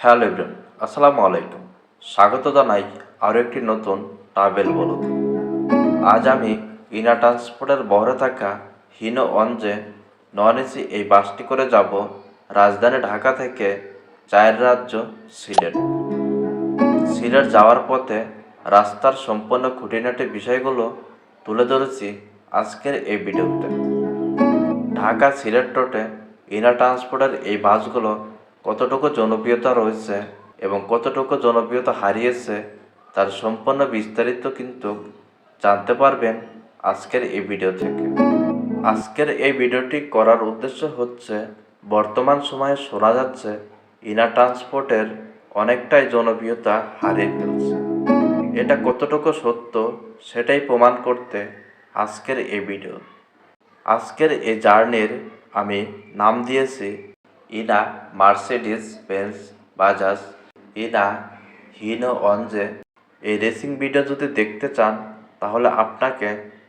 Hello everyone, আসসালামু আলাইকুম। স্বাগত জানাই আরও একটি নতুন ট্রাভেল বলদ। আজ আমি ইনা ট্রান্সপোর্টের বহরে থাকা হিনো অঞ্জে নন এসি এই বাসটি করে যাব রাজধানী ঢাকা থেকে চায়ের রাজ্য সিলেট। সিলেট যাওয়ার পথে রাস্তার সম্পূর্ণ খুঁটিনাটি বিষয়গুলো তুলে ধরেছি আজকের এই ভিডিওতে। ঢাকা সিলেট রোডে ইনা ট্রান্সপোর্টের এই বাসগুলো কতটুকু জনপ্রিয়তা রয়েছে এবং কতটুকু জনপ্রিয়তা হারিয়েছে তার সম্পূর্ণ বিস্তারিত কিন্তু জানতে পারবেন আজকের এই ভিডিও থেকে। আজকের এই ভিডিওটি করার উদ্দেশ্য হচ্ছে, বর্তমান সময়ে শোনা যাচ্ছে, ইনা ট্রান্সপোর্টের অনেকটাই জনপ্রিয়তা হারিয়ে ফেলছে। এটা কতটুকু সত্য সেটাই প্রমাণ করতে আজকের এই ভিডিও। আজকের এই জার্নির আমি নাম দিয়েছি ইনা মার্সিডিস বেঞ্জ বাজাজ ইনা হিনো অনজে এই রেসিং ভিডিও যদি দেখতে চান তাহলে আপনাকে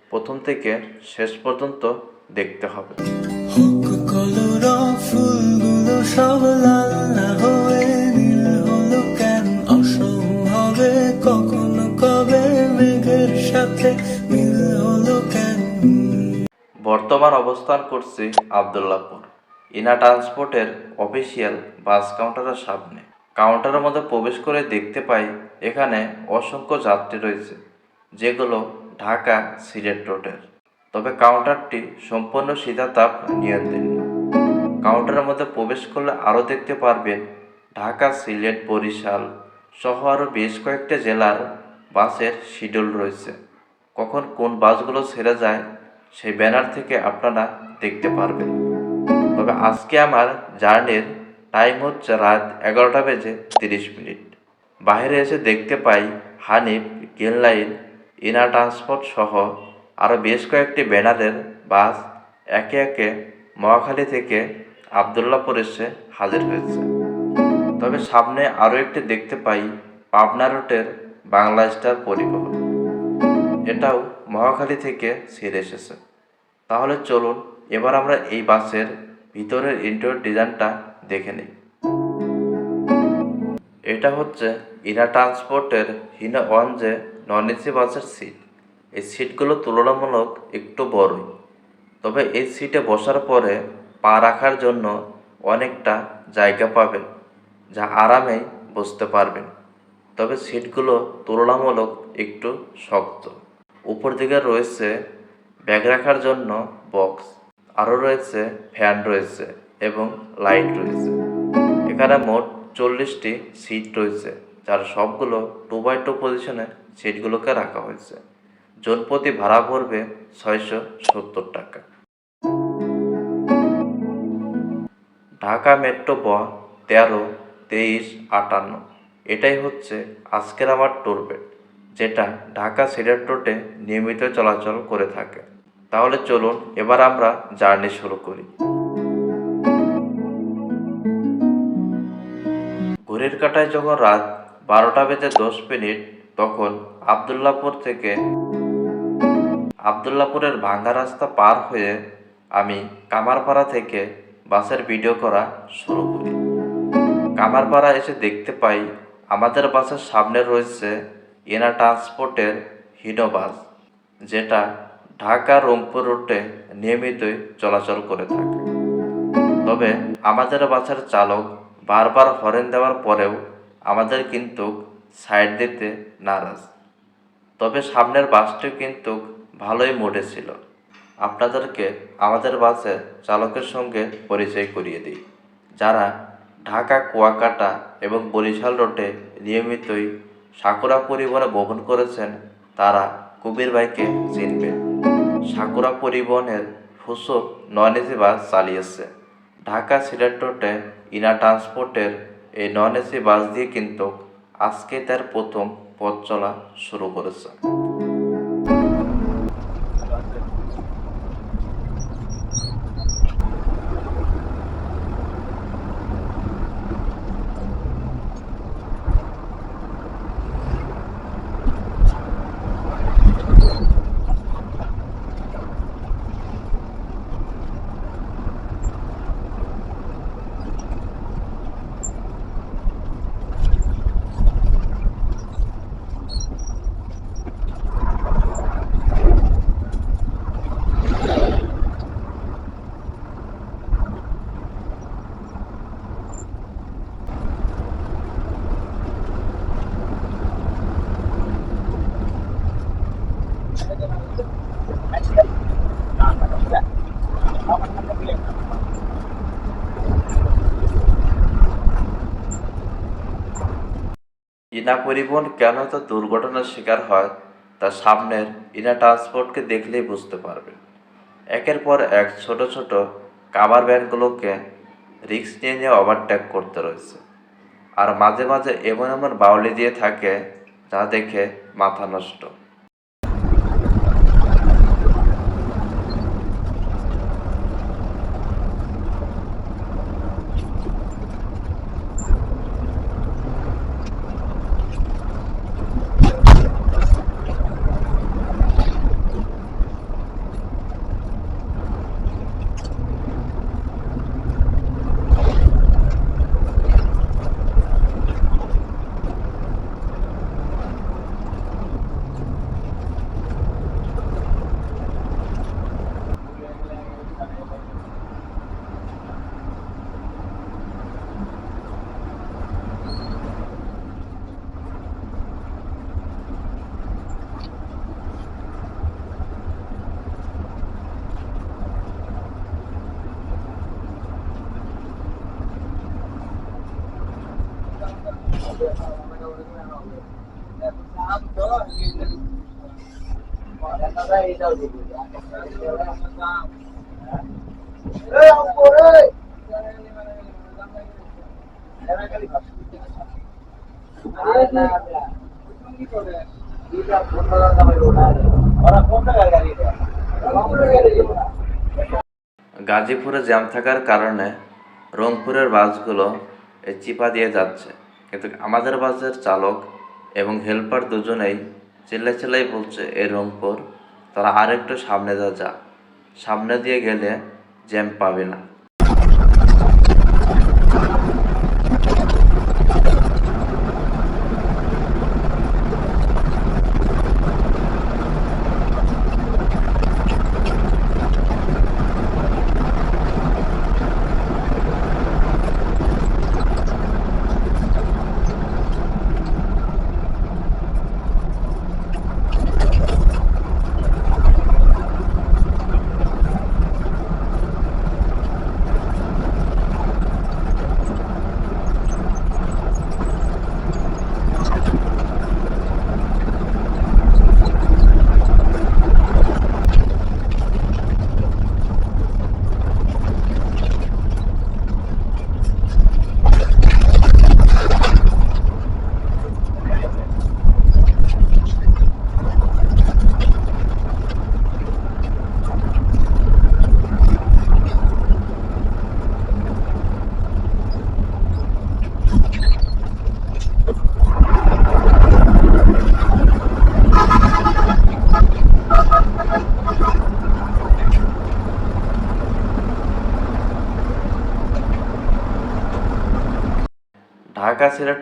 প্রথম থেকে শেষ পর্যন্ত দেখতে হবে। হোক কলরা ফুলগুলো সব লাল না হয়ে নীল হলো কেন? অসম্ভবে কখনো কবে মেঘের সাথে মিল হলো কেন? বর্তমান অবস্থান করছি আবদুল্লাপুর। ইনা ট্রান্সপোর্টের অফিসিয়াল বাস কাউন্টারের সামনে। কাউন্টারের মধ্যে প্রবেশ করে দেখতে পাই, এখানে অসংখ্য যাত্রী রয়েছে, যেগুলো ঢাকা সিলেট রোডের। তবে কাউন্টারটি সম্পূর্ণ শীতাতাপ নিয়ন্ত্রণ কাউন্টারের মধ্যে প্রবেশ করলে আরও দেখতে পারবেন, ঢাকা সিলেট বরিশাল সহ আরও বেশ কয়েকটা জেলার বাসের শিডিউল রয়েছে। কখন কোন বাসগুলো ছেড়ে যায়, সেই ব্যানার থেকে আপনারা দেখতে পারবেন। তবে আজকে আমার জার্নির টাইম হচ্ছে রাত এগারোটা বেজে তিরিশ মিনিট। বাইরে এসে দেখতে পাই হানিফ লাইন ইনা ট্রান্সপোর্ট সহ আরও বেশ কয়েকটি ব্যানারের বাস একে একে মহাখালী থেকে আবদুল্লাপুর এসে হাজির হয়েছে। তবে সামনে আরও একটি দেখতে পাই পাবনা রুটের বাংলা স্টার পরিবহন। এটাও মহাখালী থেকে ছেড়ে এসেছে। তাহলে চলুন, এবার আমরা এই বাসের ভিতরের ইন্টেরিয়র ডিজাইনটা দেখে নিই। এটা হচ্ছে ইনা ট্রান্সপোর্টের হিনা ওয়ান যে নন এসি বাসের সিট এই সিটগুলো তুলনামূলক একটু বড়ই। তবে এই সিটে বসার পরে পা রাখার জন্য অনেকটা জায়গা পাবেন, যা আরামেই বসতে পারবেন। তবে সিটগুলো তুলনামূলক একটু শক্ত। উপর দিকে রয়েছে ব্যাগ রাখার জন্য বক্স আরও রয়েছে, ফ্যান রয়েছে এবং লাইট রয়েছে। এখানে মোট চল্লিশটি সিট রয়েছে, যার সবগুলো টু বাই টু পজিশনে সিটগুলোকে রাখা হয়েছে। জনপ্রতি ভাড়া পড়বে ছয়শো সত্তর টাকা। ঢাকা মেট্রো ব তেরো তেইশ আটান্ন। এটাই হচ্ছে আজকের আমার বেড যেটা ঢাকা সিলেট রোডে নিয়মিত চলাচল করে থাকে। তাহলে চলুন এবার আমরা জার্নি শুরু করি। ঘড়ির কাটায় যখন রাত বারোটা বেজে দশ মিনিট, তখন আবদুল্লাপুর থেকে আবদুল্লাপুরের ভাঙ্গা রাস্তা পার হয়ে আমি কামারপাড়া থেকে বাসের ভিডিও করা শুরু করি। কামারপাড়া এসে দেখতে পাই আমাদের বাসের সামনে রয়েছে এনা ট্রান্সপোর্টের হিনো বাস যেটা ঢাকা রংপুর রুটে নিয়মিতই চলাচল করে থাকে। তবে আমাদের বাসের চালক বারবার হরেন দেওয়ার পরেও আমাদের কিন্তু সাইড দিতে নারাজ। তবে সামনের বাসটিও কিন্তু ভালোই মোডে ছিল। আপনাদেরকে আমাদের বাসের চালকের সঙ্গে পরিচয় করিয়ে দিই, যারা ঢাকা, কুয়াকাটা এবং বরিশাল রোডে নিয়মিতই সাকুরা পরিবহনে ভ্রমণ করেছেন, তারা কবির ভাইকে চিনবে সাকুরা পরিবহনের ফুসক নন এসি বাস চালিয়েছে। ঢাকা সিলেট রোডে ইনা ট্রান্সপোর্টের এই নন এসি বাস দিয়ে কিন্তু আজকে তার প্রথম পথ চলা শুরু করেছে। ইনা পরিবহন কেন তো দুর্ঘটনার শিকার হয়, তা সামনের ইনা ট্রান্সপোর্টকে দেখলেই বুঝতে পারবেন একের পর এক ছোট ছোট কাভার ভ্যানগুলোকে রিক্স নিয়ে নিয়ে ওভারটেক করতে রয়েছে। আর মাঝে মাঝে এমন এমন বাউলি দিয়ে থাকে যা দেখে মাথা নষ্ট। গাজীপুরে জ্যাম থাকার কারণে রংপুরের বাসগুলো চিপা দিয়ে যাচ্ছে। কিন্তু আমাদের বাসের চালক এবং হেল্পার দুজনেই চিল্লাই চিল্লাই বলছে এই রংপুর, তারা আরেকটু সামনে যা যা। সামনে দিয়ে গেলে জ্যাম পাবে না।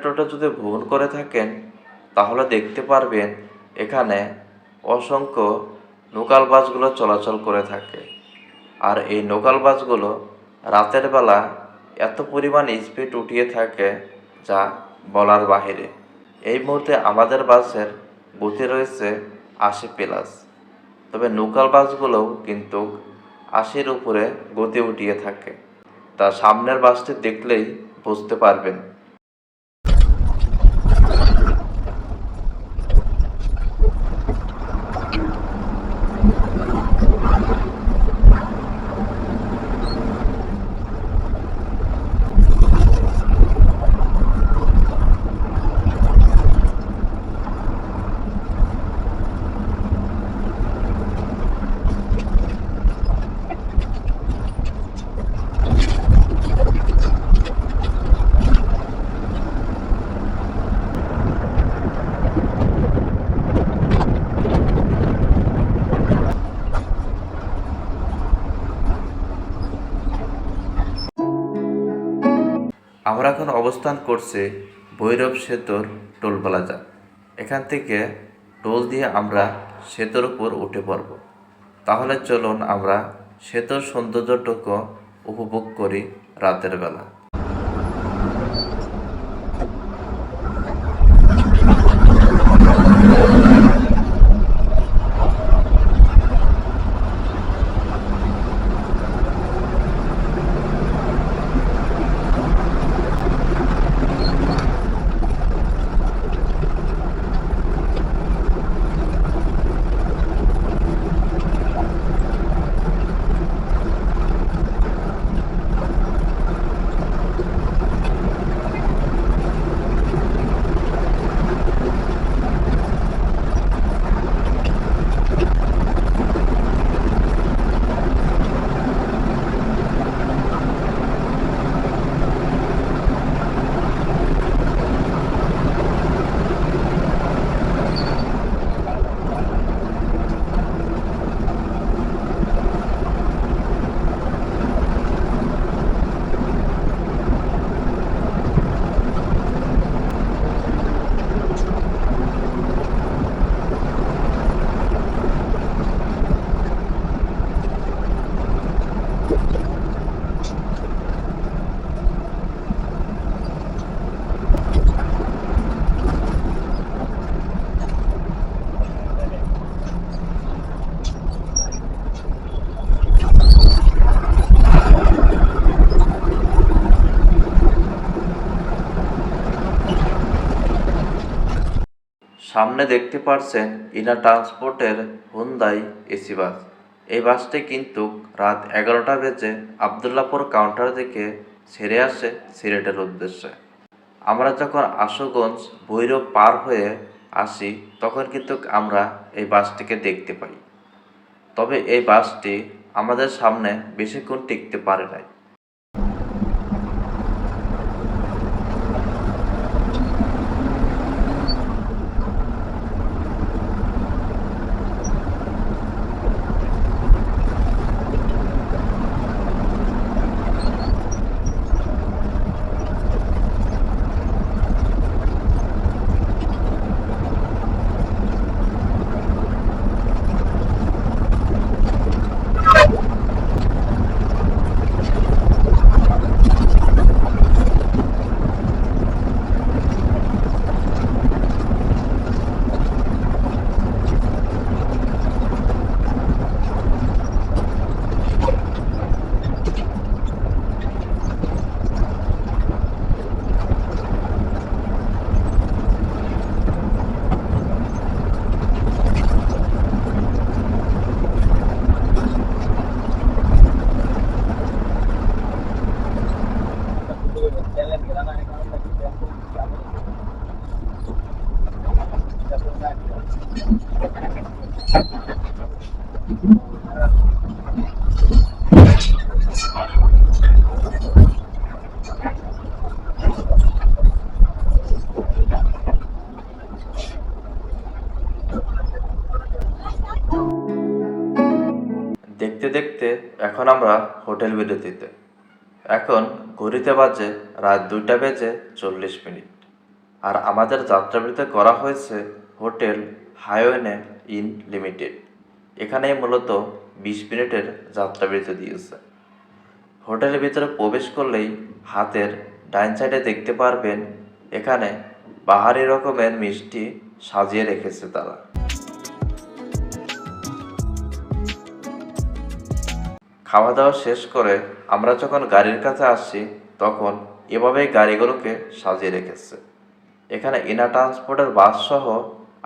রোডে যদি ভ্রমণ করে থাকেন, তাহলে দেখতে পারবেন এখানে অসংখ্য লোকাল বাসগুলো চলাচল করে থাকে। আর এই লোকাল বাসগুলো রাতের বেলা এত পরিমাণ স্পিড উঠিয়ে থাকে যা বলার বাহিরে। এই মুহূর্তে আমাদের বাসের গতি রয়েছে আশি প্লাস তবে লোকাল বাসগুলোও কিন্তু আশির উপরে গতি উঠিয়ে থাকে। তা সামনের বাসটি দেখলেই বুঝতে পারবেন। আমরা এখন অবস্থান করছি ভৈরব সেতুর টোল প্লাজা। এখান থেকে টোল দিয়ে আমরা সেতুর উপর উঠে পড়ব। তাহলে চলুন আমরা সেতুর সৌন্দর্যটুকু উপভোগ করি রাতের বেলা। সামনে দেখতে পারছেন ইনা ট্রান্সপোর্টের হুন্দাই এসি বাস। এই বাসটি কিন্তু রাত এগারোটা বেজে আবদুল্লাপুর কাউন্টার থেকে ছেড়ে আসে সিলেটের উদ্দেশ্যে। আমরা যখন আশুগঞ্জ ভৈরব পার হয়ে আসি, তখন কিন্তু আমরা এই বাসটিকে দেখতে পাই। তবে এই বাসটি আমাদের সামনে বেশিক্ষণ টিকতে পারে নাই। দেখতে এখন আমরা হোটেল বিরতিতে। এখন ঘড়িতে বাজে রাত দুইটা বেজে চল্লিশ মিনিট। আর আমাদের যাত্রাবিরতি করা হয়েছে হোটেল হাইওয়েনে ইন লিমিটেড। এখানে মূলত বিশ মিনিটের যাত্রাবিরতি দিয়েছে। হোটেলের ভিতরে প্রবেশ করলেই হাতের ডাইন সাইডে দেখতে পারবেন এখানে বাহারি রকমের মিষ্টি সাজিয়ে রেখেছে তারা। খাওয়া দাওয়া শেষ করে আমরা যখন গাড়ির কাছে আসছি, তখন এভাবেই গাড়িগুলোকে সাজিয়ে রেখেছে। এখানে ইনা ট্রান্সপোর্টের বাস সহ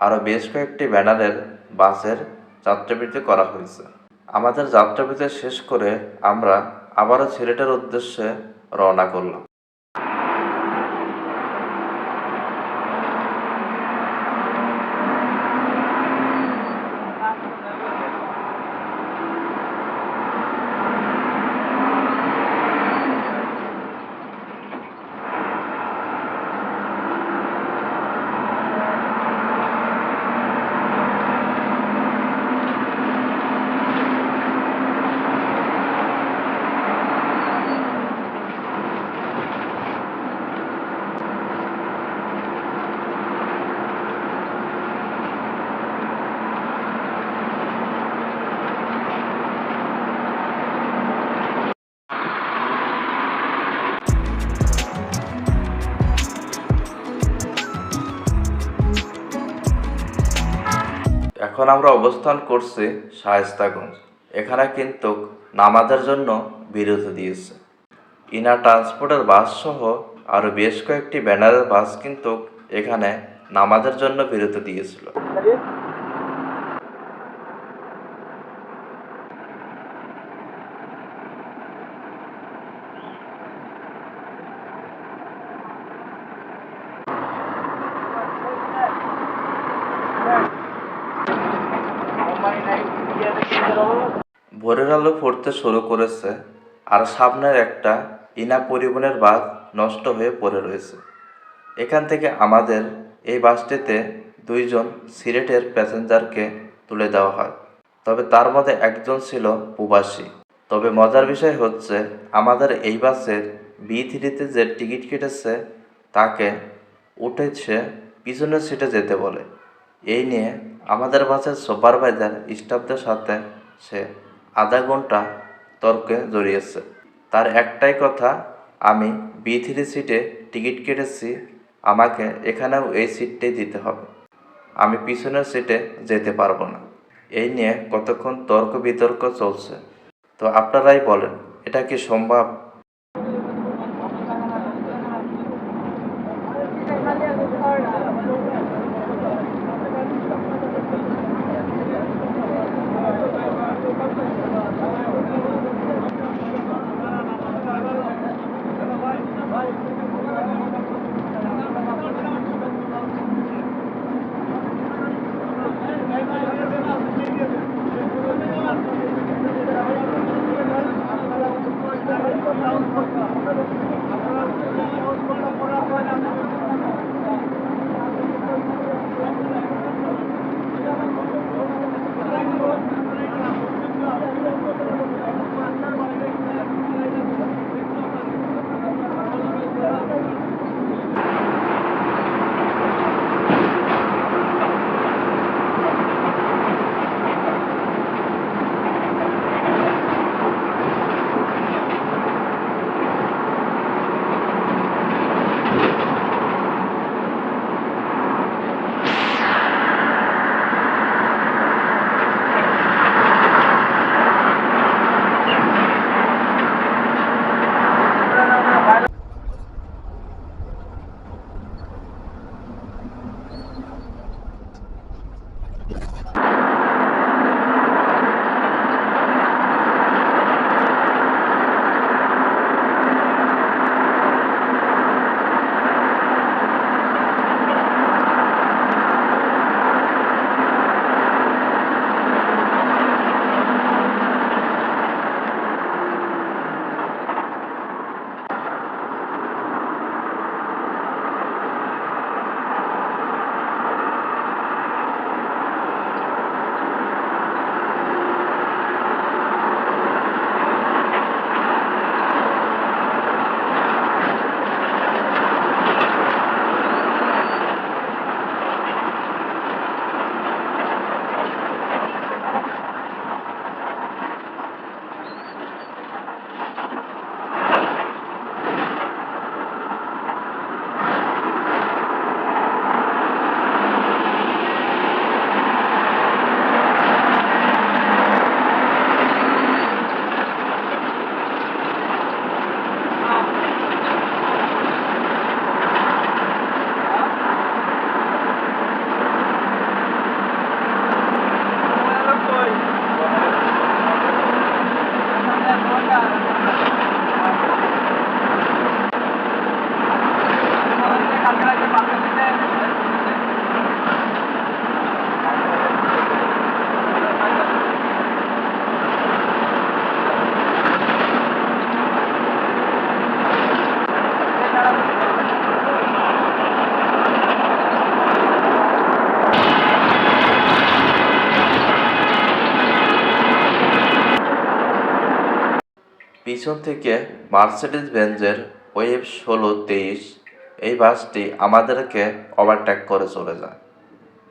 আরও বেশ কয়েকটি ব্যানারের বাসের যাত্রাবৃত্তি করা হয়েছে। আমাদের যাত্রাবৃত্তি শেষ করে আমরা আবারও সিলেটের উদ্দেশ্যে রওনা করলাম। এখন আমরা অবস্থান করছি শায়েস্তাগঞ্জ। এখানে কিন্তু নামাজের জন্য বিরতি দিয়েছে। ইনা ট্রান্সপোর্টের বাস সহ আরও বেশ কয়েকটি ব্যানারের বাস কিন্তু এখানে নামাজের জন্য বিরতি দিয়েছিল। ভোরের আলো পড়তে শুরু করেছে আর সামনের একটা ইনা পরিবহনের বাস নষ্ট হয়ে পড়ে রয়েছে। এখান থেকে আমাদের এই বাসটিতে দুইজন সিলেটের প্যাসেঞ্জারকে তুলে দেওয়া হয়। তবে তার মধ্যে একজন ছিল প্রবাসী। তবে মজার বিষয় হচ্ছে, আমাদের এই বাসের বি থ্রিতে যে টিকিট কেটেছে, তাকে উঠেছে পিছনের সিটে যেতে বলে। এই নিয়ে আমাদের বাসের সুপারভাইজার স্টাফদের সাথে সে আধা ঘণ্টা তর্কে জড়িয়েছে। তার একটাই কথা, আমি বি থ্রি সিটে টিকিট কেটেছি, আমাকে এখানেও এই সিটটাই দিতে হবে। আমি পিছনের সিটে যেতে পারব না। এই নিয়ে কতক্ষণ তর্ক বিতর্ক চলছে, তো আপনারাই বলেন, এটা কি সম্ভব? পিছন থেকে মার্সিডিজ বেঞ্জের ওয়েব ষোলো তেইশ এই বাসটি আমাদেরকে ওভারটেক করে চলে যায়।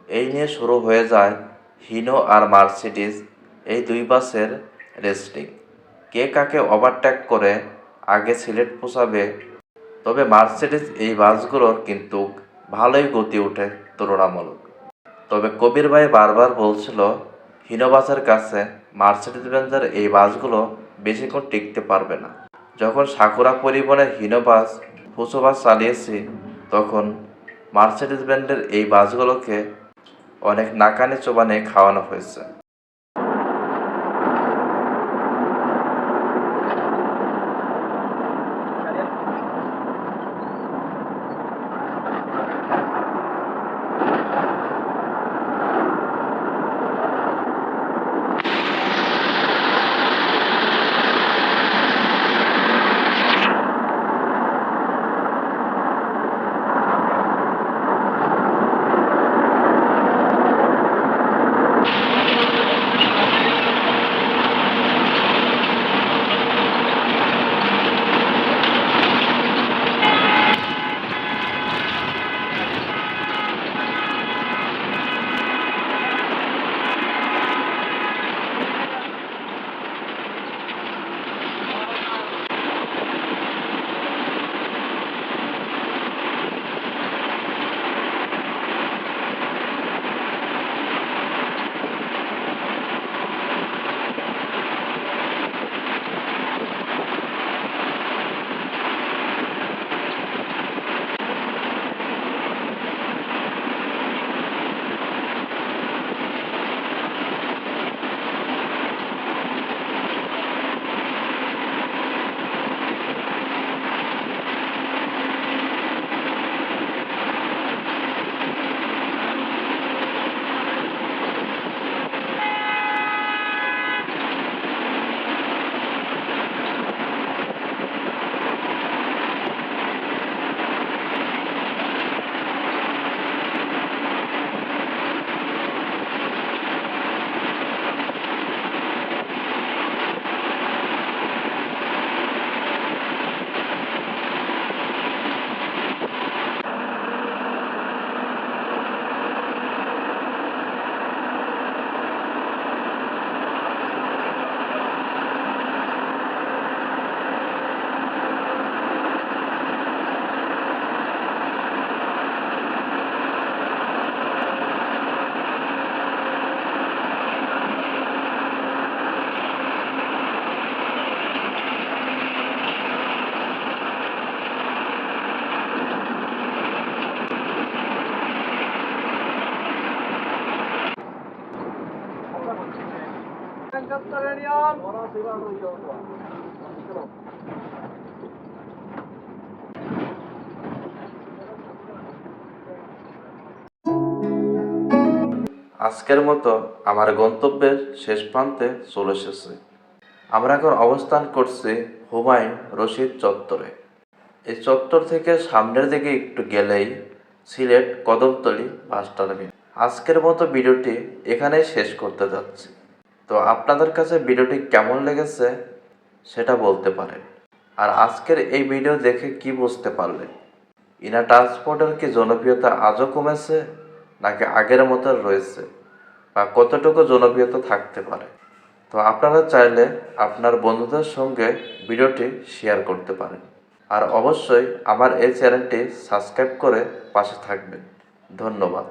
এই নিয়ে শুরু হয়ে যায় হিনো আর মার্সিডিজ এই দুই বাসের রেস্টিং কে কাকে ওভারটেক করে আগে সিলেট পোষাবে তবে মার্সিডিজ এই বাসগুলোর কিন্তু ভালোই গতি ওঠে তুলনামূলক। তবে কবির ভাই বারবার বলছিল হিনো বাসের কাছে মার্সিডিজ বেঞ্জের এই বাসগুলো বেশিক্ষণ টিকতে পারবে না। যখন সাকুরা পরিবহনের হিনোবাস, ফুসোবাস ফুসো বাস চালিয়েছি, তখন মার্সিডিজ ব্র্যান্ডের এই বাসগুলোকে অনেক নাকানি চোবানে খাওয়ানো হয়েছে। আজকের মতো আমার গন্তব্যের শেষ প্রান্তে চলে এসেছে। আমরা এখন অবস্থান করছি হুমায়ুন রশিদ চত্বরে। এই চত্বর থেকে সামনের দিকে একটু গেলেই সিলেট কদমতলি বাস টার্মিনাল আজকের মতো ভিডিওটি এখানেই শেষ করতে যাচ্ছি। তো আপনাদের কাছে ভিডিওটি কেমন লেগেছে সেটা বলতে পারেন। আর আজকের এই ভিডিও দেখে কি বুঝতে পারলেন? ইনা ট্রান্সপোর্টের কি জনপ্রিয়তা আজও কমেছে নাকি আগের মতো রয়েছে? বা কতটুকু জনপ্রিয়তা থাকতে পারে? তো আপনারা চাইলে আপনার বন্ধুদের সঙ্গে ভিডিওটি শেয়ার করতে পারেন। আর অবশ্যই আমার এই চ্যানেলটি সাবস্ক্রাইব করে পাশে থাকবেন। ধন্যবাদ।